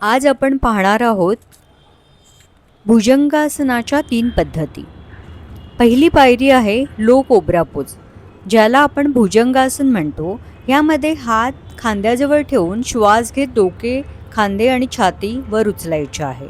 आज आपण पाहणार आहोत भुजंगासनाच्या तीन पद्धती. पहिली पायरी आहे लो कोब्रा पोज ज्याला आपण भुजंगासन म्हणतो. यामध्ये हात खांद्याजवळ ठेवून श्वास घेत डोके खांदे आणि छाती वर उचलायचे आहे.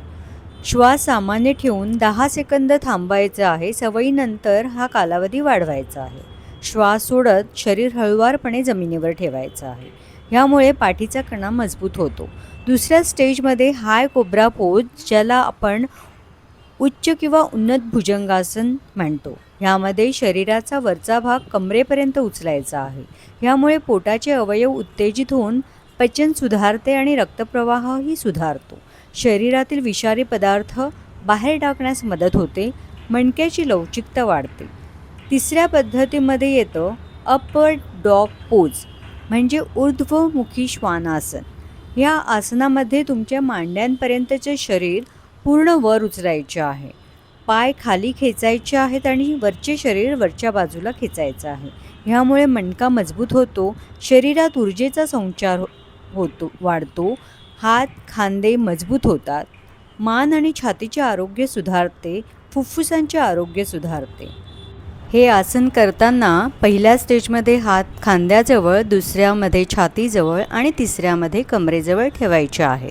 श्वास सामान्य ठेवून दहा सेकंद थांबायचं आहे सवयीनंतर हा कालावधी वाढवायचा आहे. श्वास सोडत शरीर हळुवारपणे जमिनीवर ठेवायचं आहे. ह्यामुळे पाठीचा कणा मजबूत होतो. दुसऱ्या स्टेजमध्ये हाय कोब्रा पोज ज्याला आपण उच्च किंवा उन्नत भुजंगासन म्हणतो. ह्यामध्ये शरीराचा वरचा भाग कमरेपर्यंत उचलायचा आहे. ह्यामुळे पोटाचे अवयव उत्तेजित होऊन पचन सुधारते आणि रक्तप्रवाहही सुधारतो. शरीरातील विषारी पदार्थ बाहेर टाकण्यास मदत होते मणक्याची लवचिकता वाढते. तिसऱ्या पद्धतीमध्ये येतं अपर डॉग पोज म्हणजे ऊर्ध्वमुखी श्वानासन. ह्या आसनामध्ये तुमच्या मांड्यांपर्यंतचे शरीर पूर्ण वर उचलायचे आहे. पाय खाली खेचायचे आहेत आणि वरचे शरीर वरच्या बाजूला खेचायचं आहे. ह्यामुळे मणका मजबूत होतो शरीरात ऊर्जेचा संचार हो- होतो वाढतो हात खांदे मजबूत होतात. मान आणि छातीचे आरोग्य सुधारते फुफ्फुसांचे आरोग्य सुधारते. हे आसन करताना पहिल्या स्टेजमध्ये हात खांद्याजवळ दुसऱ्यामध्ये छातीजवळ आणि तिसऱ्यामध्ये कमरेजवळ ठेवायचे आहे.